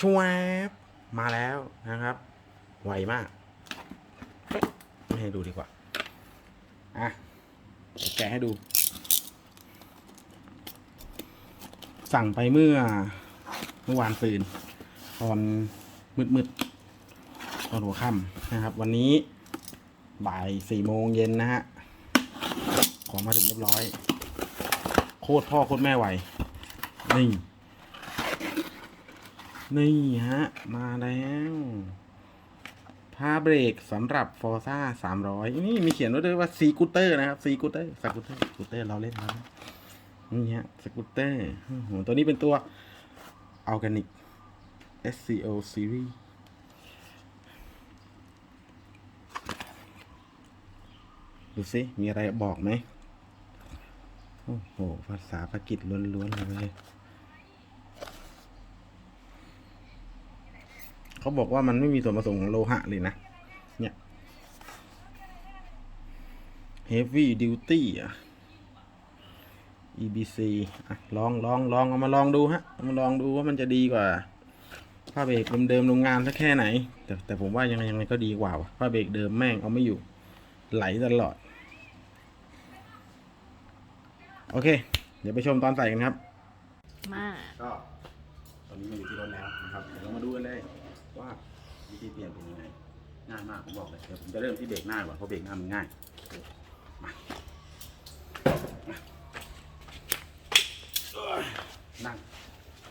ชวบมาแล้วนะครับ ไวมาก ไม่ให้ดูดีกว่า อะ แกะให้ดู สั่งไปเมื่อ เมื่อวานซืน ตอนมืดๆ ตอนหัวค่ำนะครับ วันนี้บ่ายสี่โมงเย็นนะฮะ ของมาถึงเรียบร้อย โคตรพ่อโคตรแม่ไหวนี่ นี่ฮะ มาแล้วผ้าเบรกสำหรับฟอร์ซ่าสามร้อยนี่มีเขียนไว้ด้วยว่าซีกูเตอร์นะครับซีกูเตอร์สกูเตอร์สกูเตอร์เราเล่นแล้วนี่ฮะสกูเตอร์โอ้โหตัวนี้เป็นตัว Organic SCO Series ดูสิ มีอะไรบอกไหม โอ้โห ภาษาปากีสล้วนๆเลย เขาบอกว่ามันไม่มีส่วนผสมของโลหะเลยนะ เนี่ย heavy duty อะ EBC อะลองลองลองเอามาลองดูฮะเอามาลองดูว่ามันจะดีกว่าผ้าเบรกเดิมๆโรงงานสักแค่ไหน แต่แต่ผมว่ายังไงยังไงก็ดีกว่าว่ะผ้าเบรกเดิมแม่งเอาไม่อยู่ ไหลตลอด โอเค เดี๋ยวไปชมตอนใส่กันครับ มา ก็ตอนนี้มาอยู่ที่รถแล้วนะครับเดี๋ยวเรามาดูกันเลยว่า วิธีเปลี่ยนเป็นยังไงง่ายมากผมบอกเลยเดี๋ยวผมจะเริ่มที่เบรกหน้าก่อนเพราะเบรกหน้ามันง่ายมามาเอ้ยนั่ง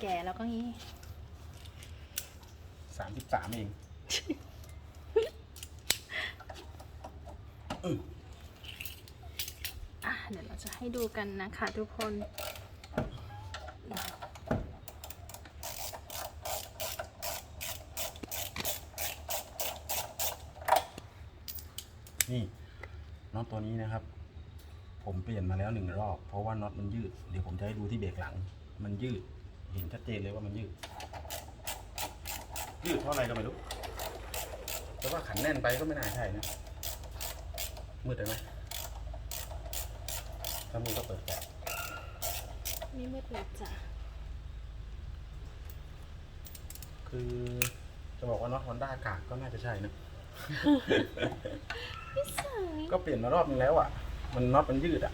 แก่แล้วก็งี้สามสิบสามเองอะเดี๋ยวเราจะให้ดูกันนะคะทุกคนนี่ น็อตตัวนี้นะครับ ผมเปลี่ยนมาแล้วหนึ่งรอบ เพราะว่าน็อตมันยืด เดี๋ยวผมจะให้ดูที่เบรกหลัง มันยืด เห็นชัดเจนเลยว่ามันยืด ยืดเพราะอะไรก็ไม่รู้ แต่ว่าขันแน่นไปก็ไม่น่าใช่นะ มืดเลยไหมถ้ามืดก็เปิดแปะนี่มืดเลยจ้ะ คือจะบอกว่าน็อตฮอนด้ากากก็น่าจะใช่นะ ก็เปลี่ยนมารอบนึงแล้วอะ มันน็อตมันยืดอะ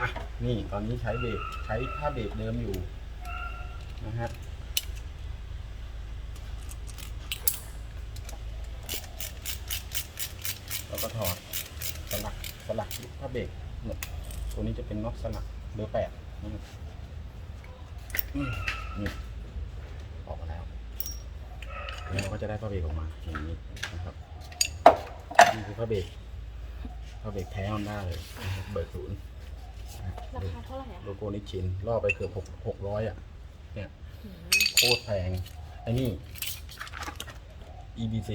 อะ นี่ตอนนี้ใช้เบรกใช้ผ้าเบรกเดิมอยู่ นะฮะแล้วก็ถอดสลักสลักผ้าเบรกเนี่ยตัวนี้จะเป็นน็อตสลักเบอร์แปดนี่ออกมาแล้วแล้วเราก็จะได้ผ้าเบรกออกมาอย่างนี้นะครับ คือผ้าเบรกผ้าเบรกแท้ฮอนด้าเลยนะครับเบอร์ศูนย์ราคาเท่าไหร่อะโลโก้นิชชินล่อไปเกือบหกหกร้อยอะ เนี่ยอืมโคตรแพง ไอ้นี่ EBC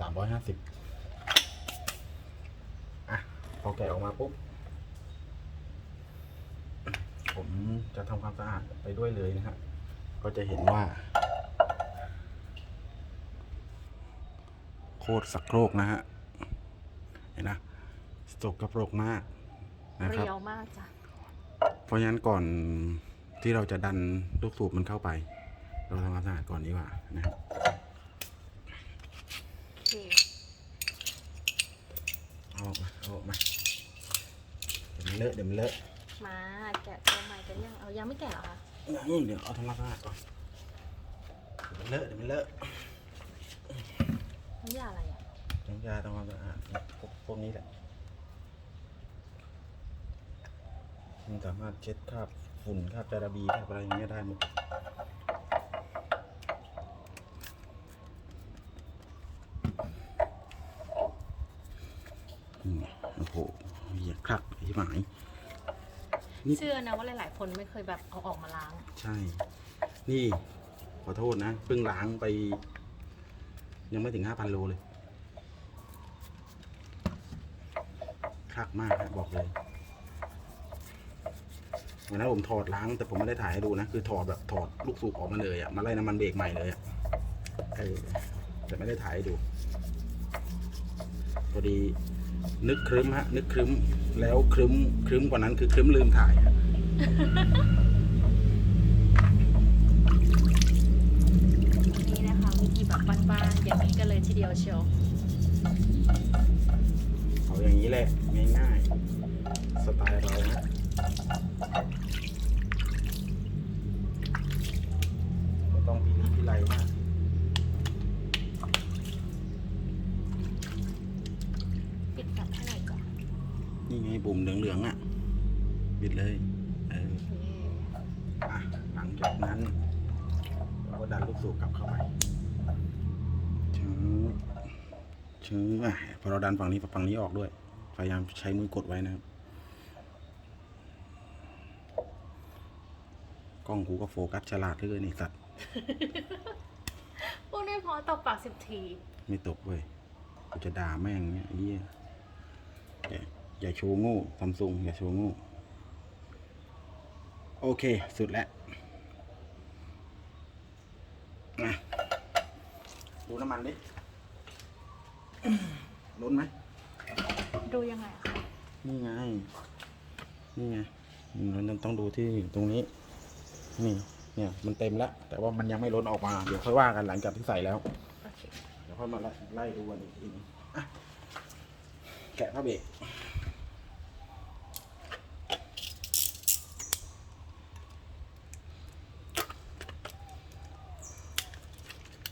สามร้อยห้าสิบอะ พอแกะออกมาปุ๊บ ผมจะทำความสะอาดไปด้วยเลยนะฮะ ก็จะเห็นว่า โคตรสักโครกนะฮะ เห็นนะสกกระโปรกมากนะครับเรียวมากจ้ะเพราะฉะนั้นก่อนที่เราจะดันลูกสูบมันเข้าไป เราทำความสะอาดก่อนดีกว่านะครับโอเคเอาออกมาเอาออกมาเดี๋ยวมันเลอะเดี๋ยวมันเลอะมาแกะตัวใหม่กันยังเอายังไม่แกะเหรอคะอืมเดี๋ยวเอาทำความสะอาดก่อนเดี๋ยวมันเลอะเดี๋ยวมันเลอะน้ำยาอะไรอะน้ำยาทำความสะอาดพวก พวกนี้แหละมันสามารถเช็ดคราบฝุ่นคราบจาระบีคราบอะไรอย่างเงี้ยได้หมดนี่ไงโอ้โหเหี้ยคราบที่หมายนี่เชื่อนะว่าหลาย ๆ คนไม่เคยแบบเอาออกมาล้าง ใช่ นี่ขอโทษนะเพิ่งล้างไป ยังไม่ถึงห้าพันโลเลย คักมากบอกเลยวันนั้นผมถอดล้าง แต่ผมไม่ได้ถ่ายให้ดูนะ คือถอดแบบถอดลูกสูบออกมาเลยอะมาไล่น้ำมันเบรกใหม่เลยอะเออแต่ไม่ได้ถ่ายให้ดูพอดีนึกครึ้มฮะ นึกครึ้มแล้วครึ้มครึ้มกว่านั้นคือครึ้มลืมถ่ายนี่นะคะวิธีแบบบ้านๆอะทีเดียวเชียว อย่างนี้แหละง่ายๆสไตล์เรานะ ชื้ออะพอเราดันฝั่งนี้ฝั่งนี้ออกด้วย พยายามใช้มือกดไว้นะครับ กล้องกูก็โฟกัสฉลาดเหลยเกินไอ้สัตว์พวกนี้พอตบปากสิบที ไม่ตกเว้ยกูจะด่าแม่งเนี่ยไอ้เหี้ยอย่าอย่าโชว์โง่ซัมซุงอย่าโชว์โง่ โอเค สุดแล้วอะดูน้ำมันดิ ล้นไหมดูยังไงอะคะนี่ไง นี่ไงมันต้องดูที่ตรงนี้ นี่ เนี่ย มันเต็มแล้ว แต่ว่ามันยังไม่ล้นออกมา เดี๋ยวค่อยว่ากันหลังจากที่ใส่แล้ว โอเคเดี๋ยวค่อยมาไล่ไล่ดูกันอีกทีนึงอะแกะผ้าเบรก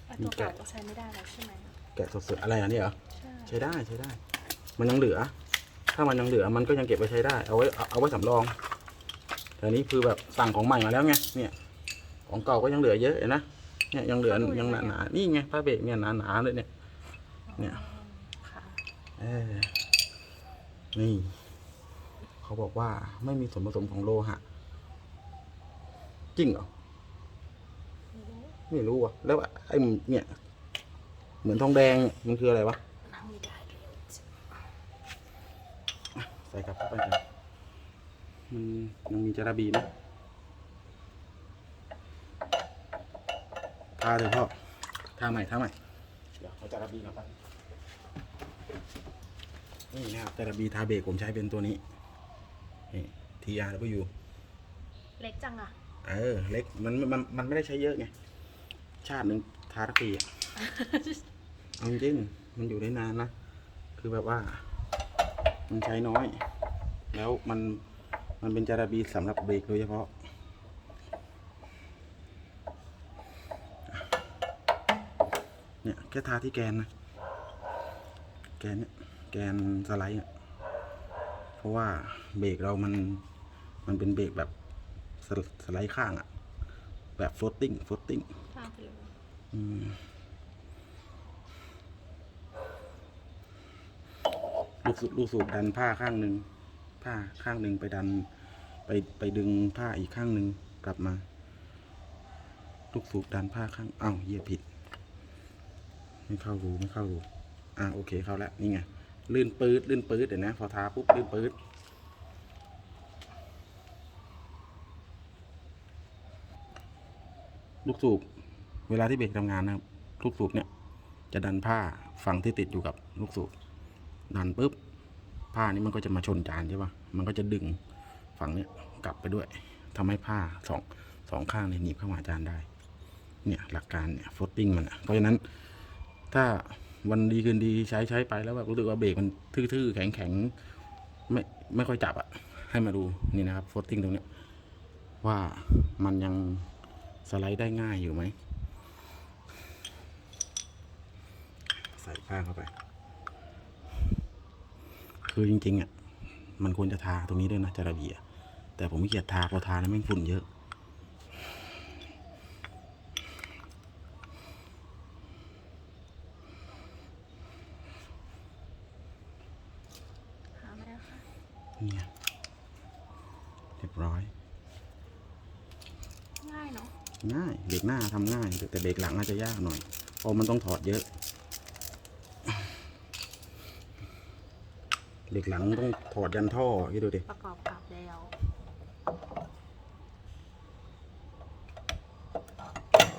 ไอ้ตัวเก่าก็ใช้ไม่ได้แล้วใช่ไหม แกะสดๆอะไรอันนี้เหรอใช่ใช้ได้ใช้ได้ มันยังเหลือ ถ้ามันยังเหลือมันก็ยังเก็บไว้ใช้ได้เอาไว้เอาเอาไว้สำรองแต่อันนี้คือแบบสั่งของใหม่มาแล้วไงเนี่ยของเก่าก็ยังเหลือเยอะเห็นนะเนี่ยยังเหลือยังหนาหนาๆนี่ไงผ้าเบรกเนี่ยหนาหนาๆเลยเนี่ย เนี่ยค่ะเออนี่ เขาบอกว่าไม่มีส่วนผสมของโลหะ จริงเหรอ ไม่รู้อะ แล้วไอ้เนี่ย เหมือนทองแดงเนี่ยมันคืออะไรวะนั่งไม่ได้เลยใส่กลับเข้าไปกันมันยังมีจาระบีไหมทาเถอะพ่อทาใหม่ทาใหม่เดี๋ยวเอาจาระบีมาไปนี่นะครับจาระบีทาเบรกผมใช้เป็นตัวนี้นี่ TRW เล็กจังอะเออ เล็ก มัน มัน มันไม่ได้ใช้เยอะไง ชาติหนึ่งทาทักปีอะ เอาจริงๆมันอยู่ได้นานนะ คือแบบว่า มันใช้น้อย แล้วมันมันเป็นจาระบีสำหรับเบรกโดยเฉพาะ เนี่ยแค่ทาที่แกนนะ แกนเนี่ยแกนสไลด์อะเพราะว่าเบรกเรามันมันเป็นเบรกแบบสไลสไลด์ข้างอะแบบ floating floating ทางไปเลยอืม ลูกสูบลูกสูบดันผ้าข้างหนึ่งผ้าข้างหนึ่งไปดัน ไปไปดึงผ้าอีกข้างหนึ่งกลับมา ลูกสูบดันผ้าข้างอ้าวเหยียบผิด ไม่เข้ารูไม่เข้ารูอ่าโอเคเข้าแล้วนี่ไงลื่นปื๊ดลื่นปื๊ดเดี๋ยวนะ พอทาปุ๊บลื่นปื๊ดลูกสูบเวลาที่เบรกทำงานนะครับ ลูกสูบเนี่ย จะดันผ้าฝั่งที่ติดอยู่กับลูกสูบดันปุ๊บ ผ้านี้มันก็จะมาชนจานใช่ปะมันก็จะดึงฝั่งเนี้ยกลับไปด้วยทำให้ผ้าสองสองข้างเนี่ยหนีบเข้าหาจานได้ เนี่ยหลักการเนี่ยฟตติ้งมันอะเพราะฉะนั้น ถ้าวันดีคืนดีใช้ใช้ไปแล้วแบบรู้สึกว่าเบรกมันทื่อๆแข็งๆไม่ไม่ค่อยจับอะให้มาดูนี่นะครับฟตติ้งตรงเนี้ยว่ามันยังสไลด์ได้ง่ายอยู่ไหม ใส่ข้างเข้าไป คือจริงๆอะมันควรจะทาตรงนี้ด้วยนะจาระเบียแต่ผมไม่เกียดทาพอทาแล้วแม่งฝุ่นเยอะหาไม่ได้ค่ะเนี่ยเรียบร้อย ง่ายเนาะง่ายเบรกหน้าทำง่าย แต่เบรกหลังอาจจะยากหน่อยเพราะมันต้องถอดเยอะ เบรกหลังต้องถอดยันท่อคิดดูดิประกอบกับแล้ว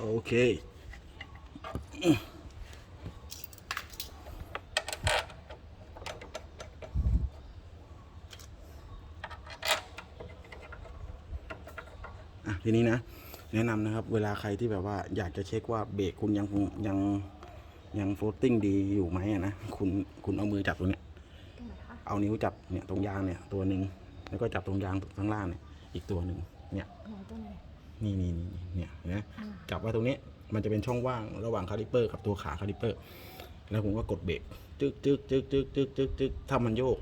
โอเคอะทีนี้นะ แนะนำนะครับ เวลาใครที่แบบว่าอยากจะเช็คว่าเบรกคุณยังยังยังโฟลติ้งดีอยู่ไหมอะนะ คุณคุณเอามือจับตรงเนี้ยตรงไหนคะ เอานิ้วจับเนี่ยตรงยางเนี่ยตัวหนึ่งแล้วก็จับตรงยางข้างล่างเนี่ยอีกตัวหนึ่งเนี่ยไหนตัวไหนนี่นี่นี่เนี่ยเห็นไหมอ่าจับไว้ตรงนี้มันจะเป็นช่องว่างระหว่างคาลิเปอร์กับตัวขาคาลิเปอร์ แล้วผมก็กดเบรกจึ๊กจึ๊กจึ๊กจึ๊กจึ๊กจึ๊กจึ๊กถ้ามันโยก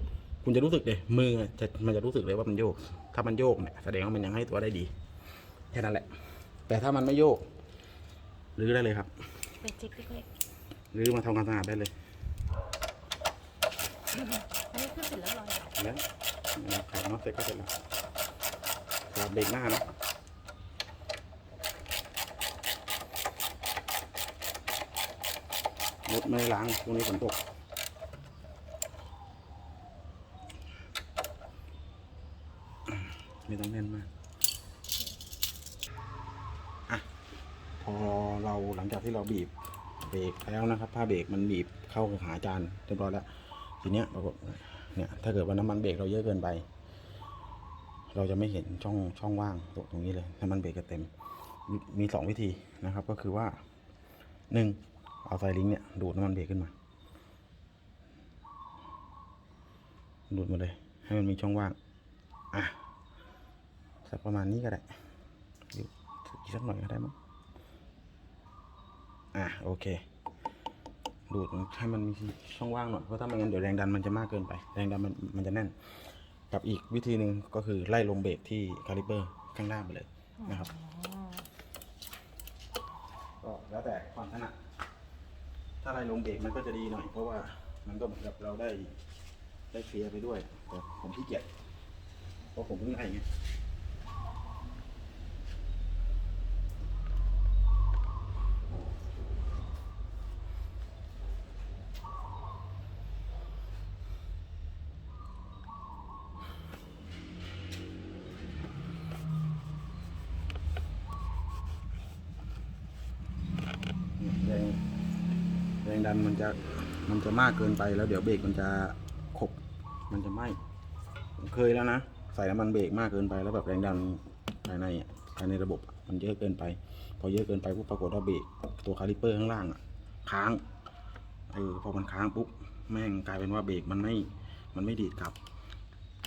คุณจะรู้สึกเลยมือจะมันจะรู้สึกเลยว่ามันโยก ถ้ามันโยกเนี่ยแสดงว่ามันยังให้ตัวได้ดีแค่นั้นแหละ แต่ถ้ามันไม่โยกรื้อได้เลยครับเป็นจิ๊กเล็กรื้อมาทำความสะอาดได้เลยๆอันนี้คือเสร็จแล้วลอยเหรอแล้วนะขับน็อตเสร็จก็เสร็จแล้วขับเบรกหน้านะรถไม่ล้างพวกนี้ฝนตกไม่ต้องแน่นมากอะพอเราหลังจากที่เราบีบเบรกแล้วนะครับ ผ้าเบรกมันบีบเข้าหาจานเรียบร้อยแล้ว ทีเนี้ยปรากฏ เนี่ยถ้าเกิดว่าน้ำมันเบรกเราเยอะเกินไป เราจะไม่เห็นช่องช่องว่างตรงตรงนี้เลยน้ำมันเบรกจะเต็มมีสองวิธีนะครับ ก็คือว่าหนึ่งเอาไฟลิงเนี่ยดูดน้ำมันเบรกขึ้นมา ดูดมาเลย ให้มันมีช่องว่างอะสักประมาณนี้ก็ได้อีกอีกสักหน่อยก็ได้มั้งอะโอเค ดูดให้มันมีช่องว่างหน่อยเพราะถ้าไม่งั้นเดี๋ยวแรงดันมันจะมากเกินไป แรงดันมันมันจะแน่น กับอีกวิธีหนึ่งก็คือไล่ลงเบรกที่คาลิเปอร์ข้างหน้าไปเลยนะครับก็แล้วแต่ความถนัดถ้าไล่ลงเบรกมันก็จะดีหน่อย เพราะว่ามันก็เหมือนกับเราได้ได้เคลียร์ไปด้วยแต่ผมขี้เกียจเพราะผมเพิ่งไล่ไง แรงแรงดันมันจะมันจะมากเกินไปแล้วเดี๋ยวเบรกมันจะขบมันจะไหม้ผมเคยแล้วนะ ใส่น้ำมันเบรกมากเกินไปแล้วแบบแรงดันภายในอะภายในระบบอะมันเยอะเกินไป พอเยอะเกินไปปุ๊บปรากฏว่าเบรกตัวคาลิเปอร์ข้างล่างอะค้างเออพอมันค้างปุ๊บแม่งกลายเป็นว่าเบรกมันไม่มันไม่ดีดกลับ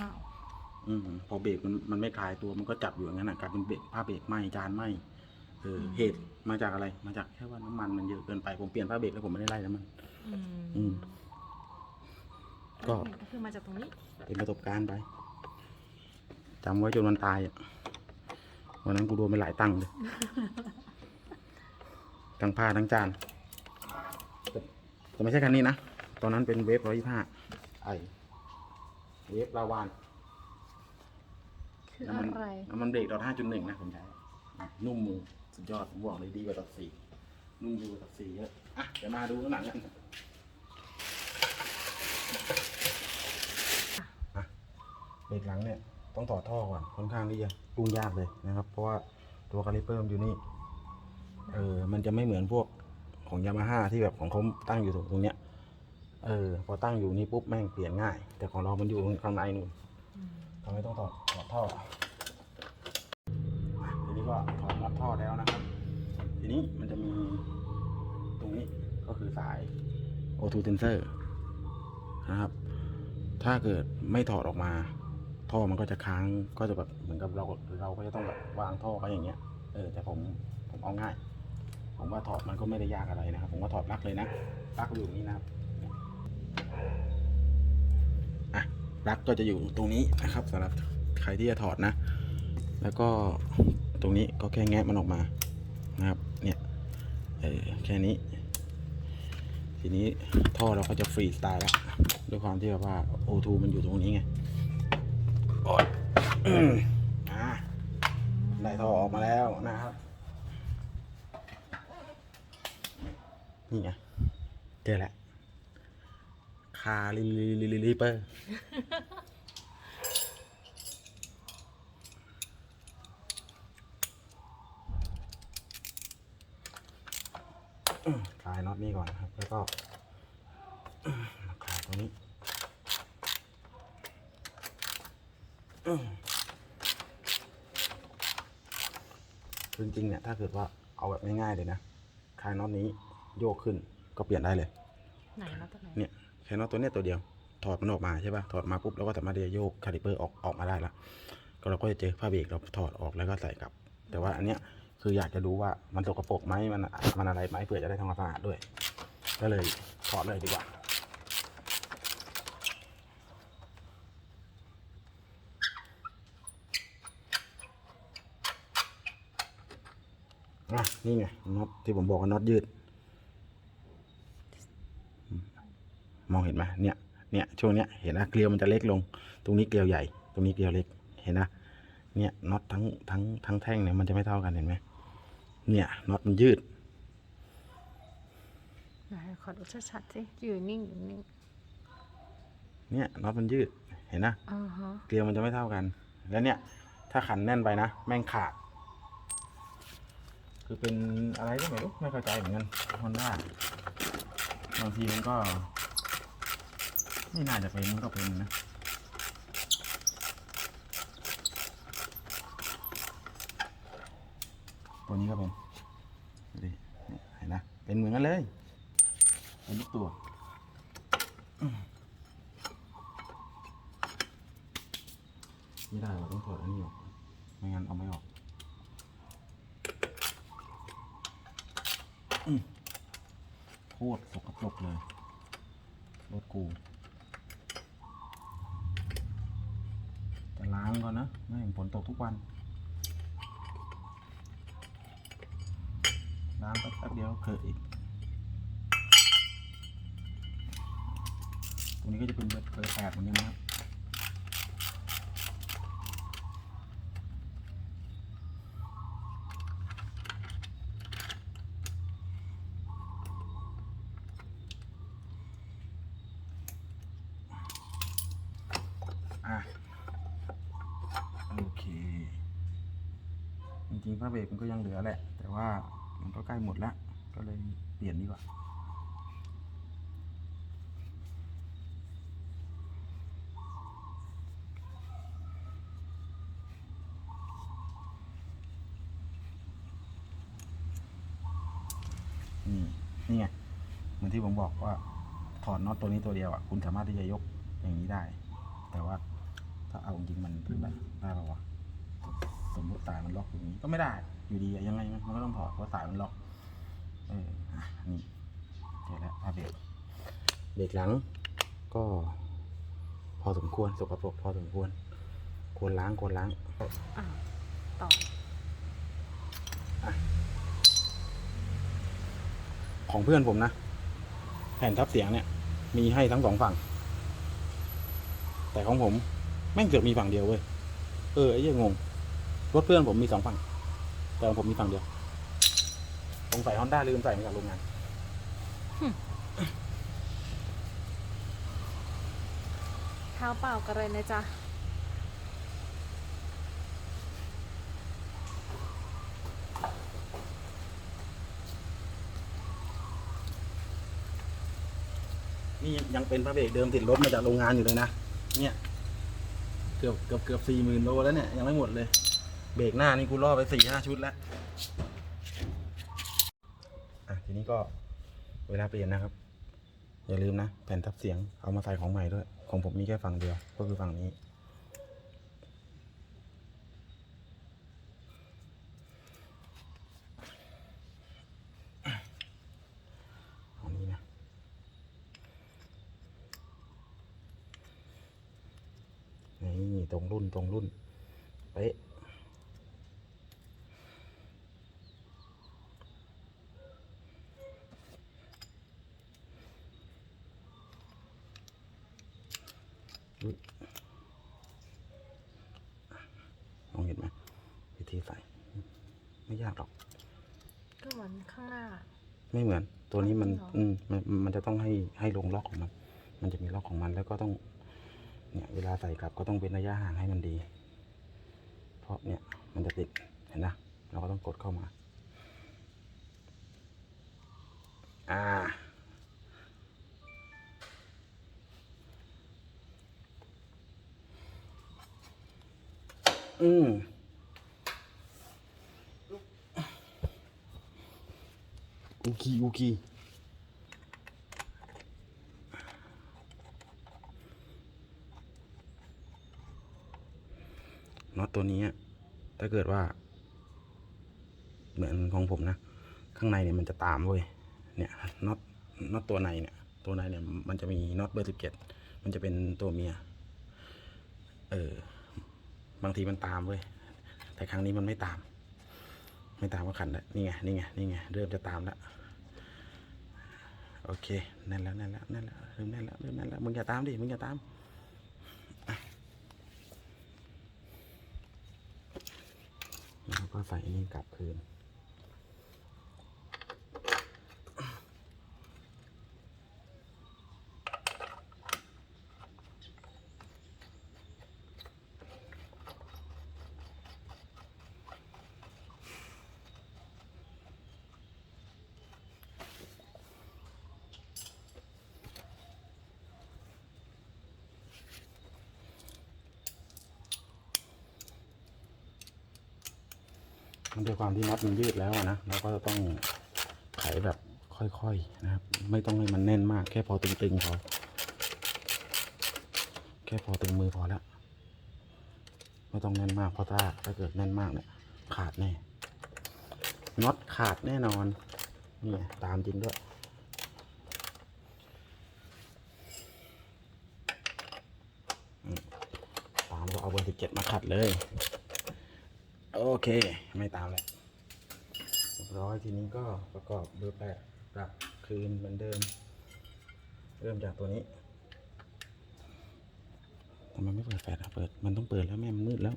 อ้าวอืมพอเบรกมันมันไม่คลายตัวมันก็จับอยู่อย่างนั้นอะกลายเป็นเบรกผ้าเบรกไหมจานไหม เออเหตุมาจากอะไร มาจากแค่ว่าน้ำมันมันเยอะเกินไป ผมเปลี่ยนผ้าเบรกแล้วผมไม่ได้ไล่น้ำมัน อืมอืม ก็ ก็คือมาจากตรงนี้ เป็นประสบการณ์ไปจำไว้จนวันตายอะวันนั้นกูโดนไปหลายตังค์เลย ทั้งผ้าทั้งจานแต่แต่ไม่ใช่คันนี้นะ ตอนนั้นเป็นเวฟร้อยยี่ห้าไอเวฟลาวาน คือน้ำมันอะไร น้ำมันเบรกดอทห้าจุดหนึ่งนะผมใช้ นุ่มมือ สุดยอดผมบอกเลยดีกว่าดอทสี่นุ่มดีกว่าดอทสี่เยอะอะเดี๋ยวมาดูข้างหลังกันอะเบรกหลังเนี่ยต้องถอท่อก่อนค่อนข้างที่จะยุ่งยากเลยนะครับ เพราะว่าตัวคาลิเปอร์มันอยู่นี่เออมันจะไม่เหมือนพวกของยามาฮ่าที่แบบของเขาตั้งอยู่ตรงเนี้ยเออพอตั้งอยู่นี่ปุ๊บแม่งเปลี่ยนง่าย แต่ของเรามันอยู่ข้างในนู่นทำไมต้องถอดถอดท่อทีนี้ก็ถอด ท่อแล้วนะครับ ทีนี้มันจะมีตรงนี้ก็คือสาย O2 sensor นะครับ ถ้าเกิดไม่ถอดออกมา ท่อมันก็จะค้างก็จะแบบเหมือนกับเราเราก็จะต้องแบบวางท่อไว้อย่างเงี้ยเออแต่ผมผมเอาง่าย ผมว่าถอดมันก็ไม่ได้ยากอะไรนะครับ ผมก็ถอดปลั๊กเลยนะปลั๊กอยู่นี้นะครับอะปลั๊กก็จะอยู่ตรงนี้นะครับสำหรับใครที่จะถอดนะ แล้วก็ ตรงนี้ก็แค่แงะมันออกมานะครับ เนี่ยเออแค่นี้ ทีนี้ท่อเราก็จะฟรีสไตล์แล้วด้วยความที่แบบว่า O2 มันอยู่ตรงนี้ไงโอ๊ยได้ท่อออกมาแล้วนะครับนี่ไงเจอแล้วคาลิลิลิลิลิเปอร์ คลายน็อตนี้ก่อนนะครับ แล้วก็มาคลายตรงนี้คือจริงๆเนี่ยถ้าเกิดว่าเอาแบบง่ายๆเลยนะคลายน็อตนี้โยกขึ้นก็เปลี่ยนได้เลยไหนแล้วตัวไหนเนี่ยแค่น็อตตัวเนี้ยตัวเดียวถอดมันออกมาใช่ป่ะถอดมาปุ๊บเราก็สามารถที่จะโยกคาลิเปอร์ออกออกมาได้ละก็เราก็จะเจอผ้าเบรกเราถอดออกแล้วก็ใส่กลับ แต่ว่าอันเนี้ย คืออยากจะดูว่ามันสกปรกไหมมันมันอะไรไหมเผื่อจะได้ทำความสะอาดด้วย ก็เลยถอดเลยดีกว่า อะ นี่ไงน็อตที่ผมบอกว่าน็อตยืด มองเห็นไหมเนี่ยเนี่ยช่วงเนี้ยเห็นนะเกลียวมันจะเล็กลง ตรงนี้เกลียวใหญ่ ตรงนี้เกลียวเล็กเห็นนะเนี่ยน็อตทั้งทั้งทั้งแท่งเนี่ยมันจะไม่เท่ากันเห็นไหม เนี่ยน็อตมันยืดไหนขอดูชัดๆสิอยู่นิ่งอยู่นิ่งเนี่ยน็อตมันยืดเห็นนะอ่าฮะเกลียวมันจะไม่เท่ากัน แล้วเนี่ย ถ้าขันแน่นไปนะแม่งขาด คือเป็นอะไรก็ไม่รู้ไม่เข้าใจเหมือนกันฮอนด้าบางทีมันก็ ไม่น่าจะเป็นมันก็เป็นนะ ตัวนี้ก็เป็นดูดิเห็นนะเป็นเหมือนกันเลยเป็นทุกตัวไม่ได้เราต้องถอดอันนี้ออกไม่งั้นเอาไม่ออกโคตรสกปรกเลยรถกูจะล้างก่อนนะไม่งั้นฝนตกทุกวัน ล้างแป๊บเดียวเกิดอีก ตรงนี้ก็จะเป็นเบอร์เบอร์แปดเหมือนกันนะครับ อะ โอเค จริงๆผ้าเบรกมันก็ยังเหลือแหละ แต่ว่ามันก็ใกล้หมดแล้ว ก็เลยเปลี่ยนดีก ว่านี่นี่ไงเหมือนที่ผมบอกว่า ถอดน็อตตัวนี้ตัวเดียวอะคุณสามารถที่จะยกอย่างนี้ได้ แต่ว่าถ้าเอาจริงมันขึ้นได้ได้ป่าวะสมมติสายมันล็อกอย่างนี้ก็ไม่ได้ อยู่ดีอะยังไงมันก็ต้องถอดเพราะสายมันล็อก อออะนี่เจอแล้วผ้าเบรกเบรกหลังก็พอสมควรสกปรกพอสมควร ควรล้างควรล้างอ่าต่อของเพื่อนผมนะ แผ่นทับเสียงเนี่ย มีให้ทั้งสองฝั่ง แต่ของผมแม่งเกือบมีฝั่งเดียวเว้ย เออไอ้เหี้ยังงง รถเพื่อนผมมีสองฝั่ง แต่ของผมมีฝั่งเดียว สงสัยฮอนด้าลืมใส่มาจากโรงงาน เท้าเปล่ากันเลยนะจ๊ะ นี่ยังเป็นพระเบรกเดิมติดรถมาจากโรงงานอยู่เลยนะ เนี่ย เกือบเกือบเกือบสี่หมื่นโลแล้วเนี่ย ยังไม่หมดเลย เบรกหน้านี่กูล่อไปสี่ห้าชุดแล้วอะที นี้ก็เวลาเปลี่ยนนะครับ อย่าลืมนะ แผ่นทับเสียงเอามาใส่ของใหม่ด้วย ของผมมีแค่ฝั่งเดียว ก็คือฝั่งนี้ เอานี้นะ นี่ตรงรุ่นตรงรุ่น เป๊ะ อุ๊ย มองเห็นไหมวิธีใส่ไม่ยากหรอก ก็เหมือนข้างหน้า ไม่เหมือน ตัวนี้มันจริงเหรออืมมันมันจะต้องให้ให้ลงล็อกของมัน มันจะมีล็อกของมันแล้วก็ต้อง เนี่ย เวลาใส่กลับก็ต้องเป็นระยะห่างให้มันดี เพราะเนี่ย มันจะติดเห็นนะเราก็ต้องกดเข้ามา อ่า อืมอุกีอุกีน็อตตัวนี้ ถ้าเกิดว่า เหมือนของผมนะ ข้างในเนี่ยมันจะตามเว้ย เนี่ยน็อตน็อตตัวในเนี่ย ตัวในเนี่ยมันจะมีน็อตเบอร์สิบเจ็ด มันจะเป็นตัวเมีย เออ บางทีมันตามเว้ยแต่ครั้งนี้มันไม่ตาม ไม่ตามก็ขันแล้วนี่ไงนี่ไงนี่ไงเริ่มจะตามแล้วโอเคนั่นแล้วนั่นแล้วนั่นแล้วเริ่มแน่นแล้วเริ่มแน่นแล้วมึงอย่าตามดิมึงอย่าตามแล้วก็ใส่อันนี่กลับคืน ด้วยความที่น็อตมันยืดแล้วอะนะเราก็จะต้องไขแบบค่อยๆนะครับ ไม่ต้องให้มันแน่นมากแค่พอตึงๆพอแค่พอตึงมือพอแล้วไม่ต้องแน่นมากเพราะถ้าถ้าเกิดแน่นมากเนี่ยขาดแน่น็อตขาดแน่นอนนี่ตามจริงด้วยตามก็เอาเบอร์สิบเจ็ดมาขัดเลย เค ไม่ตามแล้วเรียบร้อยทีนี้ก็ประกอบเบอร์แปดกลับคืนเหมือนเดิม เริ่มจากตัวนี้ทำไมไม่เปิดแฟลชอะเปิด มันต้องเปิดแล้วแม่มันมืดแล้ว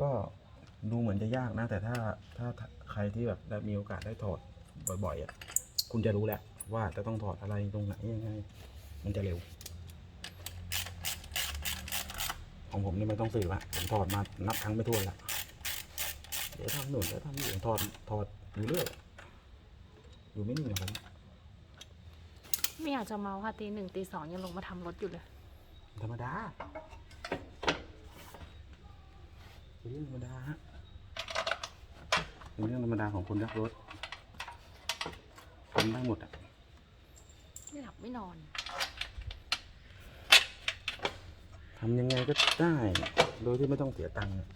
ก็ดูเหมือนจะยากนะ แต่ถ้าถ้าใครที่แบบได้มีโอกาสได้ถอดบ่อยๆอะคุณจะรู้แหละว่าจะต้องถอดอะไรตรงไหนยังไง มันจะเร็ว ของผมนี่ไม่ต้องสืบละผมถอดมานับครั้งไม่ถ้วนละเดี๋ยวทำหนุนเดี๋ยวทำหนุนถอดถอดอยู่เรื่อยอยู่ไม่เหนื่อยผมไม่อยากจะเมาค่ะตีหนึ่งตีสองยังลงมาทำรถอยู่เลย ธรรมดา เป็นเรื่องธรรมดาฮะเป็นเรื่องธรรมดาของคนรักรถทำได้หมดอะไม่หลับไม่นอนทำยังไงก็ได้ โดยที่ไม่ต้องเสียตังค์อะ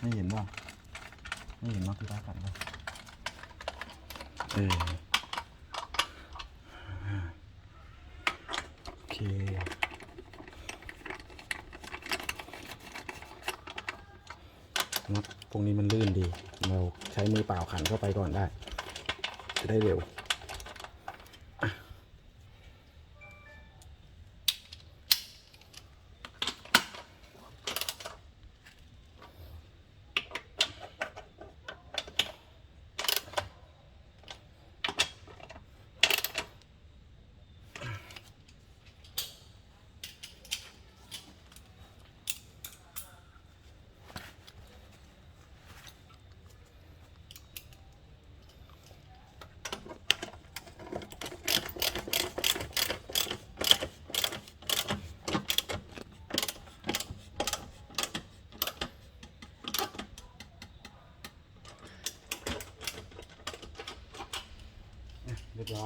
ไม่เห็นว่าไม่เห็นน็อตที่ร้านกันว่าเออโอเค น็อตพวกนี้มันลื่นดี เราใช้มือเปล่าขันเข้าไปก่อนได้ จะ ได้เร็ว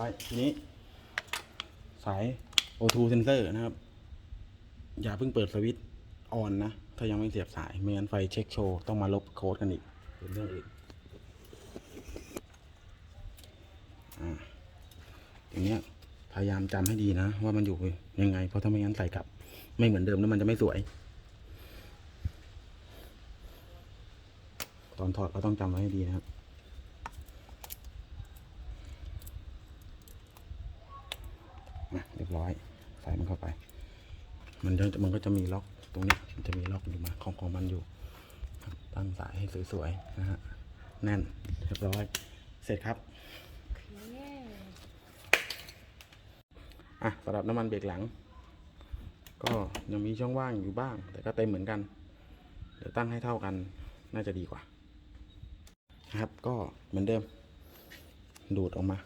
ร้อย ทีนี้ สาย O2 sensor นะครับ อย่าเพิ่งเปิดสวิตช์ออนนะ ถ้ายังไม่เสียบสาย ไม่งั้นไฟเช็คโชว์ ต้องมาลบโค้ดกันอีก เป็นเรื่องอื่นอ่าอย่างเนี้ยพยายามจำให้ดีนะ ว่ามันอยู่ยังไง เพราะถ้าไม่งั้นใส่กลับ ไม่เหมือนเดิมแล้วมันจะไม่สวย ตอนถอดก็ต้องจำไว้ให้ดีนะครับ นะเรียบร้อย ใส่มันเข้าไป มัน จะมีล็อกตรงนี้มันจะมีล็อกอยู่มาของของมันอยู่ตั้งสายให้สวยๆนะฮะแน่นเรียบร้อย เสร็จครับอะสำหรับน้ำมันเบรกหลัง ก็ยังมีช่องว่างอยู่บ้าง แต่ก็เต็มเหมือนกัน เดี๋ยวตั้งให้เท่ากันน่าจะดีกว่านะครับก็เหมือนเดิม ดูดออกมา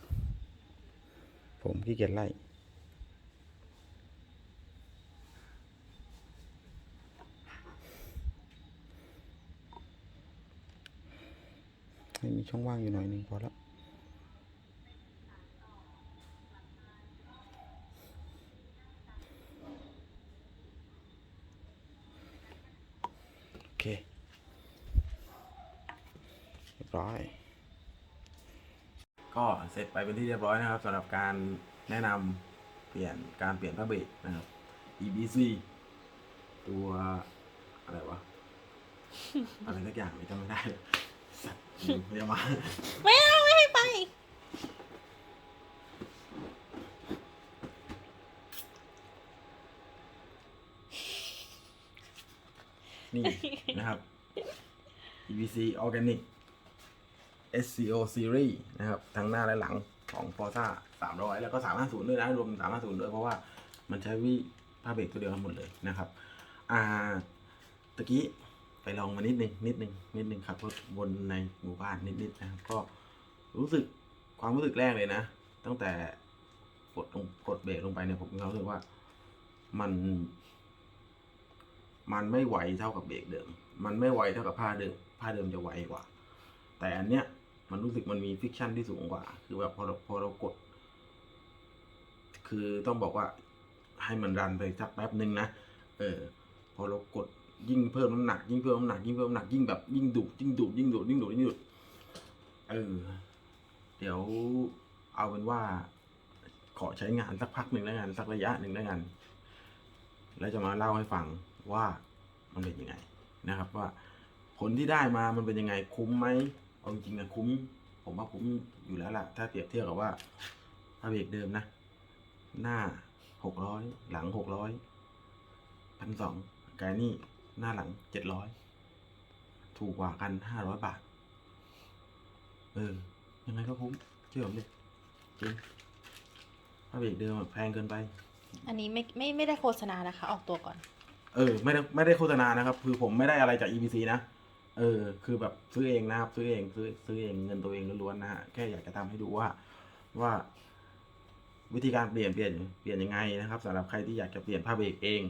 ผมขี้เกียจไล่ ให้มี ช่องว่างอยู่หน่อยหนึ่งพอแล้วโอเคเรียบร้อย ก็เสร็จไปเป็นที่เรียบร้อยนะครับสำหรับการแนะนำเปลี่ยนการเปลี่ยนผ้าเบรกนะครับ EBC ตัวอะไรวะ อะไรสักอย่างไม่จำไม่ได้ เลยสัตว์พยามา ไม่เอาไม่ให้ไป นี่นะครับ EBC Organic SCO Series นะครับ ทั้งหน้าและหลังของ Forza 300 แล้วก็ 350 ด้วยนะ รวม 350 ด้วย เพราะว่ามันใช้วิผ้าเบรกตัวเดียวกันหมดเลยนะครับ อ่าตะกี้ ไปลองมานิดนึงนิดนึงนิดนึงครับรถวนในหมู่บ้านนิดๆนะครับก็รู้สึกความรู้สึกแรกเลยนะ ตั้งแต่กดลงกดเบรกลงไปเนี่ยผมมีความรู้สึกว่ามัน มันไม่ไหวเท่ากับเบรกเดิม มันไม่ไหวเท่ากับผ้าเดิมผ้าเดิมจะไหวกว่า แต่อันเนี้ยมันรู้สึกมันมีฟิกชันที่สูงกว่า คือแบบพอเราพอเรากด คือต้องบอกว่าให้มันรันไปสักแป๊บหนึ่งนะ เออ พอเรากด ยิ่งเพิ่มน้ำหนักยิ่งเพิ่มน้ำหนักยิ่งเพิ่มน้ำหนักยิ่งแบบยิ่งดุยิ่งดุยิ่งดุยิ่งดุยิ่งดุเออเดี๋ยวเอาเป็นว่า ขอใช้งานสักพักหนึ่งแล้วกันสักระยะหนึ่งแล้วกันแล้วจะมาเล่าให้ฟังว่ามันเป็นยังไงนะครับ ว่าผลที่ได้มามันเป็นยังไงคุ้มไหมเอาจริงๆนะคุ้ม ผมว่าคุ้มอยู่แล้วล่ะ ถ้าเปรียบเทียบกับว่า ถ้าเบรกเดิมนะ หน้าหกร้อยหลังหกร้อยพันสองกายนี่ หน้าหลังเจ็ดร้อยถูกกว่ากันห้าร้อยบาท เออ ยังไงก็คุ้มเชื่อผมดิจริงถ้าเบรกเดิมอะแพงเกินไป อันนี้ไม่ไม่ไม่ได้โฆษณานะคะ ออกตัวก่อน เออ ไม่ได้ไม่ได้โฆษณานะครับ คือผมไม่ได้อะไรจาก EBC นะ เออ คือแบบซื้อเองนะครับ ซื้อเองซื้อซื้อเองเงินตัวเองล้วนๆนะฮะแค่อยากจะทำให้ดูว่าว่า วิธีการเปลี่ยนเปลี่ยนเปลี่ยนยังไงนะครับสำหรับใครที่อยากจะเปลี่ยนผ้าเบรกเอง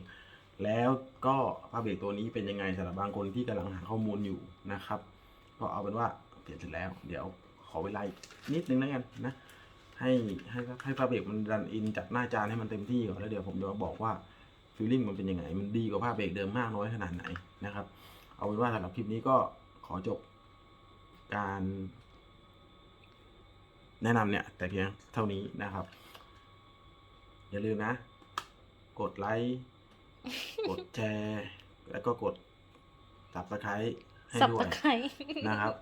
แล้วก็ผ้าเบรกตัวนี้เป็นยังไงสำหรับบางคนที่กำลังหาข้อมูลอยู่นะครับ ก็เอาเป็นว่าเปลี่ยนเสร็จแล้ว เดี๋ยวขอเวลานิดนึงแล้วกันนะ ให้ให้ให้ผ้าเบรกมันรันอินจากหน้าจานให้มันเต็มที่ก่อนแล้วเดี๋ยวผมจะมาบอกว่าฟีลลิ่งมันเป็นยังไง มันดีกว่าผ้าเบรกเดิมมากน้อยขนาดไหนนะครับ เอาเป็นว่าสำหรับคลิปนี้ก็ขอจบการ แนะนำเนี่ย แต่เพียงเท่านี้นะครับ อย่าลืมนะ กดไลค์ กดแชร์แล้วก็กด subscribe ให้สับด้วตะยไคร้นะครับ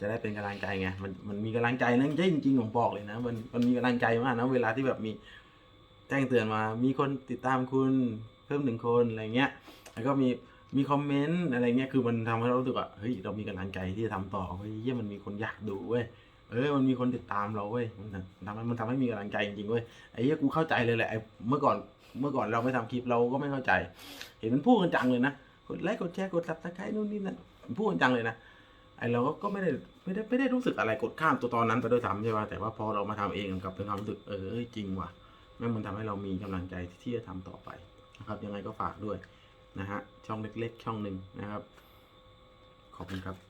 จะได้เป็นกำลังใจไงมันมันมีกำลังใจนะจริงจริงๆผมบอกเลยนะ มันมันมีกำลังใจมากนะเวลาที่แบบมีแจ้งเตือนมา มีคนติดตามคุณเพิ่มหนึ่งคนอะไรเงี้ย แล้วก็มีมีคอมเมนต์อะไรเงี้ยคือมันทำให้เรารู้สึกว่าเฮ้ยเรามีกำลังใจที่จะทำต่อเฮ้ยเยี่ยมันมีคนอยากดูเว้ยเออมันมีคนติดตามเราเว้ยมันทำให้มันทำให้มีกำลังใจจริงๆเว้ยไอ้เหี้ยกูเข้าใจเลยแหละไอ้เมื่อก่อน เมื่อก่อนเราไม่ทำคลิปเราก็ไม่เข้าใจ เห็นมันพูดกันจังเลยนะกดไลค์กดแชร์กดซับสไครต์นู่นนี่นั่นพูดกันจังเลยนะไอเราก็ไม่ได้ไม่ได้ไม่ได้รู้สึกอะไรกดข้ามตัวตอนนั้นไปด้วยซ้ำใช่ป่ะแต่ว่าพอเรามาทำเองกับเป็นความรู้สึกเออจริงว่ะแม่งมันทำให้เรามีกำลังใจที่จะทำต่อไปนะครับ ยังไงก็ฝากด้วยนะฮะช่องเล็กๆ ช่องหนึ่งนะครับ ขอบคุณครับ